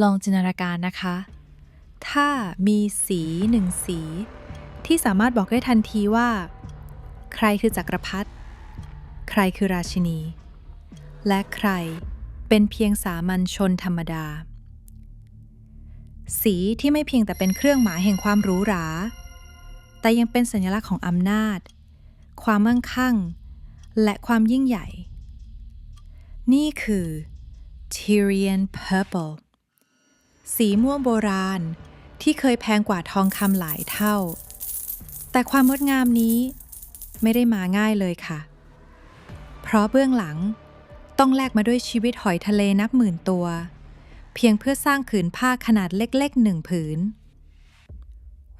ลองจินตนาการนะคะ ถ้ามีสีหนึ่งสี ที่สามารถบอกได้ทันทีว่า ใครคือจักรพรรดิใครคือราชินี และใครเป็นเพียงสามัญชนธรรมดา สีที่ไม่เพียงแต่เป็นเครื่องหมายแห่งความหรูหรา แต่ยังเป็นสัญลักษณ์ของอำนาจ ความมั่งคั่ง และความยิ่งใหญ่ นี่คือ Tyrian Purple สีม่วงโบราณ ที่เคยแพงกว่าทองคำหลายเท่า แต่ความงดงามนี้ไม่ได้มาง่ายเลยค่ะ เพราะเบื้องหลังต้องแลกมาด้วยชีวิตหอยทะเลนับหมื่นตัว เพียงเพื่อสร้างผืนผ้าขนาดเล็กๆหนึ่งผืน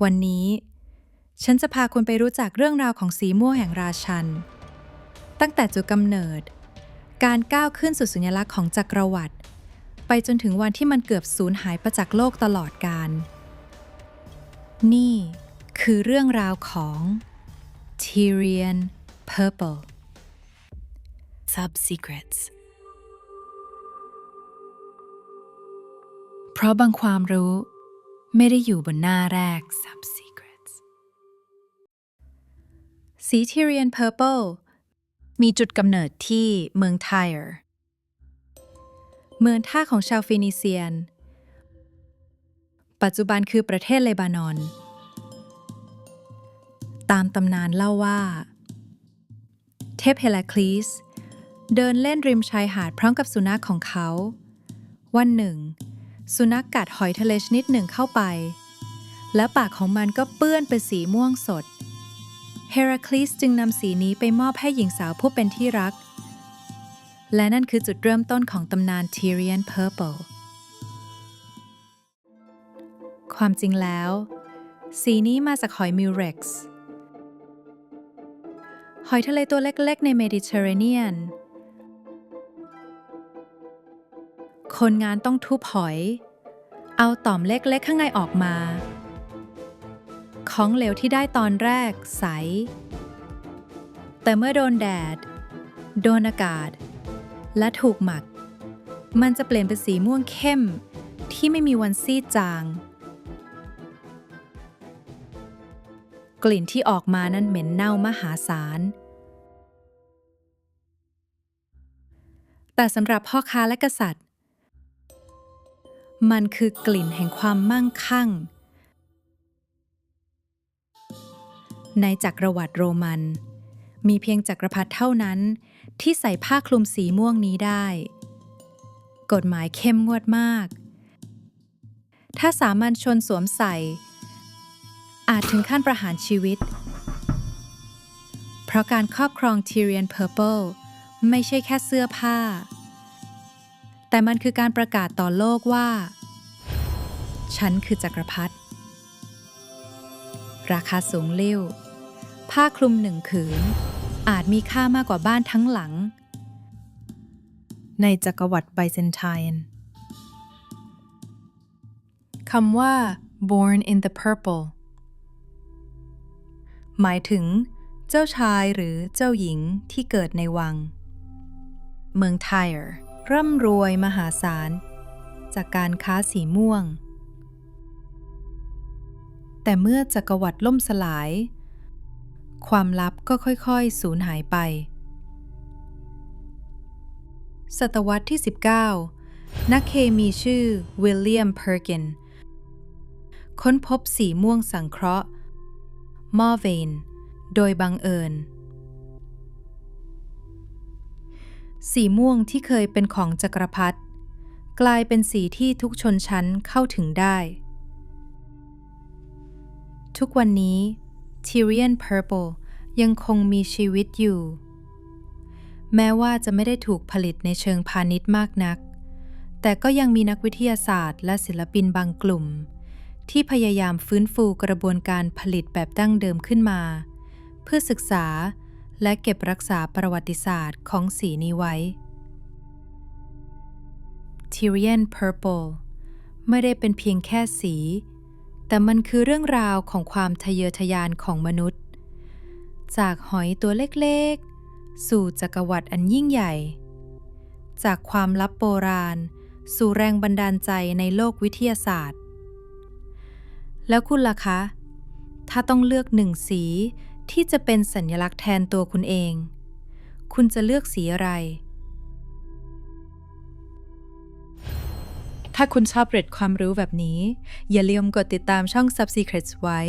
วันนี้ ฉันจะพาคุณไปรู้จักเรื่องราวของสีม่วงแห่งราชัน ตั้งแต่จุดกำเนิด การก้าวขึ้นสู่สัญลักษณ์ของจักรวรรดิ ไปจนถึงวันที่มันเกือบสูญหายไปจากโลกตลอดกาล นี่คือเรื่องราวของ Tyrian Purple Sub Secrets เพราะบางความรู้ไม่ได้อยู่บนหน้าแรก Sub Secrets สี Tyrian Purple มีจุดกำเนิดที่เมืองไทร์ เมืองท่าของชาวฟินิเซียน ปัจจุบันคือประเทศเลบานอน ตามตำนานเล่าว่า เทพเฮราคลีส เดินเล่นริมชายหาดพร้อมกับสุนัขของเขา วันหนึ่ง สุนัขกกัดหอยทะเลชนิดหนึ่งเข้าไป และปากของมันก็เปื้อนเป็นสีม่วงสด เฮราคลีสจึงนำสีนี้ไปมอบให้หญิงสาวผู้เป็นที่รัก และนั่นคือจุดเริ่มต้นของตำนาน Tyrian Purple ความจริงแล้ว สีนี้มาจากหอยมิวเร็กซ์หอยทะเลตัวเล็กๆ ในเมดิเตอร์เรเนียน คนงานต้องทุบหอย เอาต่อมเล็กๆ ข้างในออกมา ของเหลวที่ได้ตอนแรกใส แต่เมื่อโดนแดด โดนอากาศ และถูกหมัก มันจะเปลี่ยนเป็นสีม่วงเข้ม ที่ไม่มีวันซีดจาง กลิ่นที่ออกมานั้นเหม็นเน่ามหาศาล แต่สำหรับพ่อค้าและกษัตริย์ มันคือกลิ่นแห่งความมั่งคั่ง ในจักรวรรดิโรมัน มีเพียงจักรพรรดิเท่านั้น ที่ใส่ผ้าคลุมสีม่วงนี้ได้ กฎหมายเข้มงวดมาก ถ้าสามัญชนสวมใส่ อาจถึงขั้นประหารชีวิต เพราะการครอบครอง Tyrian Purple ไม่ใช่แค่เสื้อผ้า แต่มันคือการประกาศต่อโลกว่า ฉันคือจักรพรรดิราคาสูงเลิ่วผ้าคลุมหนึ่งผืน อาจมีค่ามากกว่าบ้านทั้งหลัง ในจักรวรรดิไบเซนไทน์คำว่า born in the purple หมายถึง เจ้าชายหรือเจ้าหญิงที่เกิดในวัง เมืองไทร์ร่ำรวยมหาศาล จากการค้าสีม่วง แต่เมื่อจักรวรรดิล่มสลาย ความลับก็ค่อยๆ สูญหายไป ศตวรรษที่ 19 นักเคมีชื่อวิลเลียมเพอร์กินค้นพบสีม่วงสังเคราะห์มอร์เวนโดยบังเอิญ สีม่วงที่เคยเป็นของจักรพรรดิกลายเป็นสีที่ทุกชนชั้นเข้าถึงได้ ทุกวันนี้ Tyrian Purple ยังคงมีชีวิตอยู่ แม้ว่าจะไม่ได้ถูกผลิตในเชิงพาณิชย์มากนัก แต่ก็ยังมีนักวิทยาศาสตร์และศิลปินบางกลุ่ม ที่พยายามฟื้นฟูกระบวนการผลิตแบบดั้งเดิมขึ้นมา เพื่อศึกษาและเก็บรักษาประวัติศาสตร์ของสีนี้ไว้ Tyrian Purple ไม่ได้เป็นเพียงแค่สี แต่มันคือเรื่องราวของความทะเยอทะยานของมนุษย์ จากหอยตัวเล็กๆ สู่จักรวรรดิอันยิ่งใหญ่ จากความลับโบราณ สู่แรงบันดาลใจในโลกวิทยาศาสตร์ แล้วคุณล่ะคะ ถ้าต้องเลือกหนึ่งสีที่จะเป็นสัญลักษณ์แทนตัวคุณเอง คุณจะเลือกสีอะไร ถ้าคุณชอบเรทความรู้แบบนี้ อย่าลืมกดติดตามช่อง Sub Secrets ไว้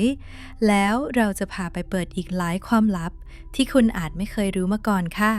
แล้วเราจะพาไปเปิดอีกหลายความลับ ที่คุณอาจไม่เคยรู้มาก่อนค่ะ